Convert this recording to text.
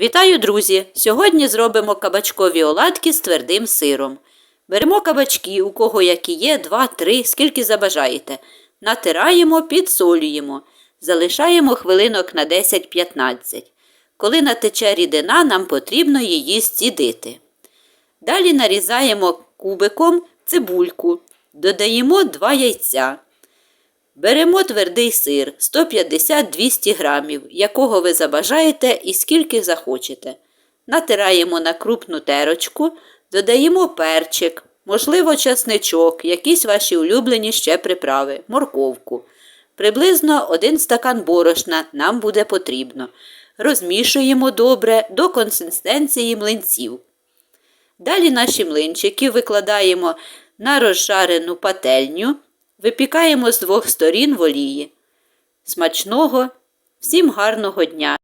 Вітаю, друзі! Сьогодні зробимо кабачкові оладки з твердим сиром. Беремо кабачки, у кого які є, 2-3, скільки забажаєте. Натираємо, підсолюємо. Залишаємо хвилинок на 10-15. Коли натече рідина, нам потрібно її зцідити. Далі нарізаємо кубиком цибульку. Додаємо 2 яйця. Беремо твердий сир 150-200 грамів, якого ви забажаєте і скільки захочете. Натираємо на крупну терочку, додаємо перчик, можливо, часничок, якісь ваші улюблені ще приправи, морковку. Приблизно 1 стакан борошна нам буде потрібно. Розмішуємо добре до консистенції млинців. Далі наші млинчики викладаємо на розжарену пательню, випікаємо з двох сторін в олії. Смачного, всім гарного дня!